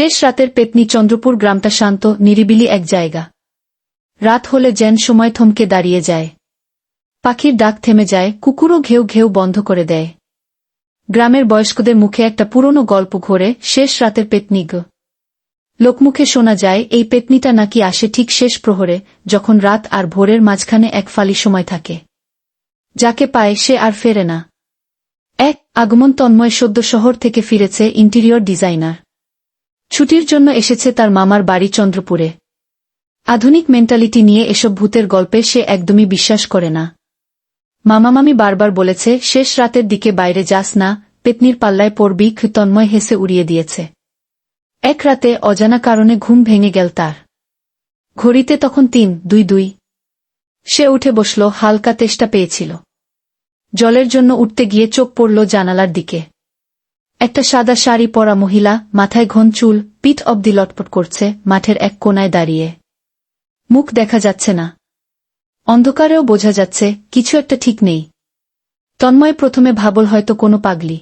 শেষ রাতের পেতনি চন্দ্রপুর গ্রামটা শান্ত, নিরিবিলি এক জায়গা। রাত হলে যেন সময় থমকে দাঁড়িয়ে যায়। পাখির ডাক থেমে যায়, কুকুরও ঘেউ ঘেউ বন্ধ করে দেয়। গ্রামের বয়স্কদের মুখে একটা পুরনো গল্প ঘোরে, শেষ রাতের পেতনি গ। লোকমুখে শোনা যায়, এই পেতনিটা নাকি আসে ঠিক শেষ প্রহরে, যখন রাত আর ভোরের মাঝখানে এক ফালি সময় থাকে। যাকে পায়, সে আর ফেরে না। এক আগমন তন্ময় সদ্য শহর থেকে ফিরেছে ইন্টেরিয়র ডিজাইনার। ছুটির জন্য এসেছে তার মামার বাড়ি চন্দ্রপুরে। আধুনিক মেন্টালিটি নিয়ে এসব ভূতের গল্পে সে একদমই বিশ্বাস করে না। মামামামি বারবার বলেছে, শেষ রাতের দিকে বাইরে যাস না, পেতনির পাল্লায় পড়বি তন্ময় হেসে উড়িয়ে দিয়েছে। এক রাতে অজানা কারণে ঘুম ভেঙে গেল তার। ঘড়িতে তখন তিন, দুই দুই। সে উঠে বসল, হালকা তেষ্টা পেয়েছিল। জলের জন্য উঠতে গিয়ে চোখ পড়ল জানালার দিকে। একটা সাদা শাড়ি পরা মহিলা মাথায় ঘন চুল, পিঠ অব্দি লটপট করছে, মাঠের এক কোনায় দাঁড়িয়ে। মুখ দেখা যাচ্ছে না। অন্ধকারেও বোঝা যাচ্ছে, কিছু একটা ঠিক নেই। তন্ময় প্রথমে ভাবল হয়তো কোনো পাগলি।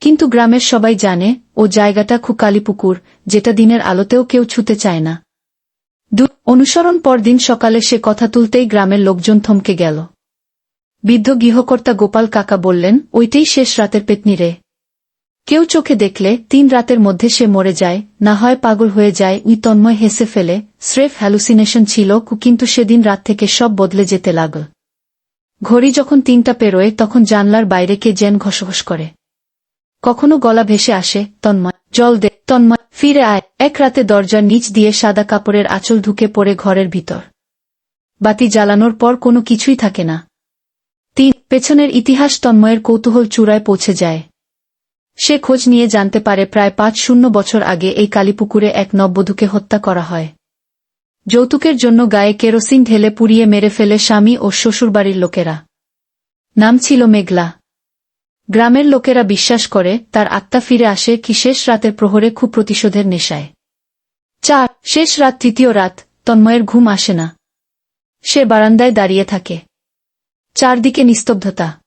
কিন্তু গ্রামের সবাই জানে, ও জায়গাটা খুব খুকালিপুকুর যেটা দিনের আলোতেও কেউ ছুতে চায় না। দু, অনুসরণ পরদিন সকালে সে কথা তুলতেই গ্রামের লোকজন থমকে গেল। বৃদ্ধ গৃহকর্তা গোপাল কাকা বললেন, ওইটাই শেষ রাতের পেতনি রে। কেউ চোখে দেখলে তিন রাতের মধ্যে সে মরে যায়, না হয় পাগল হয়ে যায়, উই তন্ময় হেসে ফেলে, স্রেফ হ্যালুসিনেশন ছিল কিন্তু সেদিন রাত থেকে সব বদলে যেতে লাগল ঘড়ি যখন তিনটা পেরোয়, তখন জানলার বাইরে কে যেন ঘসঘস করে। কখনো গলা ভেসে আসে, তন্ময়, জল দে, তন্ময়, ফিরে আয়। এক রাতে দরজার নিচ দিয়ে সাদা কাপড়ের আঁচল ঢুকে পড়ে ঘরের ভিতর। বাতি জ্বালানোর পর কোনো কিছুই থাকে না। তিন, পেছনের ইতিহাস তন্ময়ের কৌতূহল চূড়ায় পৌঁছে যায়। সে খোঁজ নিয়ে জানতে পারে প্রায় পাঁচ শূন্য বছর আগে এই কালীপুকুরে এক নববধূকে হত্যা করা হয়। যৌতুকের জন্য গায়ে কেরোসিন ঢেলে পুড়িয়ে মেরে ফেলে স্বামী ও শ্বশুরবাড়ির লোকেরা। নাম ছিল মেঘলা। গ্রামের লোকেরা বিশ্বাস করে, তার আত্মা ফিরে আসে কি শেষ রাতের প্রহরে খুব প্রতিশোধের নেশায়। চার, শেষ রাত, তৃতীয় রাত, তন্ময়ের ঘুম আসে না। সে বারান্দায় দাঁড়িয়ে থাকে। চারদিকে নিস্তব্ধতা।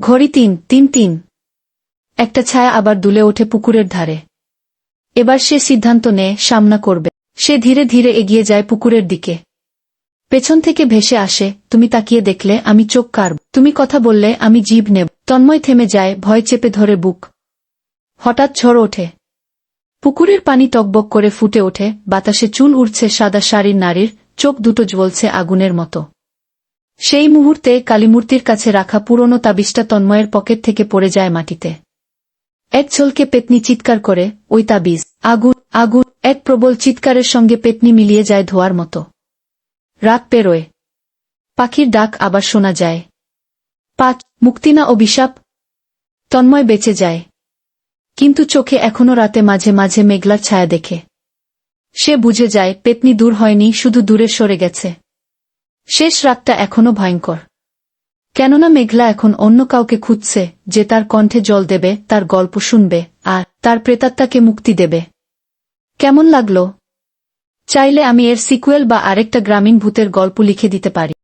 ঘড়ি তিন তিন তিন। একটা ছায়া আবার দুলে ওঠে পুকুরের ধারে। এবার সে সিদ্ধান্ত নেয়, সামনা করবে। সে ধীরে ধীরে এগিয়ে যায় পুকুরের দিকে। পেছন থেকে ভেসে আসে, তুমি তাকিয়ে দেখলে, আমি চোখ কারব তুমি কথা বললে, আমি জীব নেব। তন্ময় থেমে যায়, ভয় চেপে ধরে বুক। হঠাৎ ঝড় ওঠে। পুকুরের পানি টকবক করে ফুটে ওঠে, বাতাসে চুল উড়ছে সাদা শাড়ির নারীর, চোখ দুটো জ্বলছে আগুনের মতো। সেই মুহূর্তে কালীমূর্তির কাছে রাখা পুরনো তাবিজটা তন্ময়ের পকেট থেকে পড়ে যায় মাটিতে। এক ঝলকে পেতনি চিৎকার করে, ওই তাবিজ, আগুন আগুন, এক প্রবল চিৎকারের সঙ্গে পেতনি মিলিয়ে যায় ধোয়ার মতো। রাত পেরোয়। পাখির ডাক আবার শোনা যায়। পাঁচ, মুক্তিনা অভিশাপ তন্ময় বেঁচে যায়। কিন্তু চোখে এখনও রাতে মাঝে মাঝে মেঘলার ছায়া দেখে। সে বুঝে যায়, পেতনি দূর হয়নি, শুধু দূরে সরে গেছে। শেষ রাতটা এখনও ভয়ঙ্কর। কেননা মেঘলা এখন অন্য কাউকে খুঁজছে, যে তার কণ্ঠে জল দেবে, তার গল্প শুনবে, আর তার প্রেতাত্মাকে মুক্তি দেবে। কেমন লাগল? চাইলে আমি এর সিকুয়েল বা আরেকটা গ্রামীণ ভূতের গল্প লিখে দিতে পারি।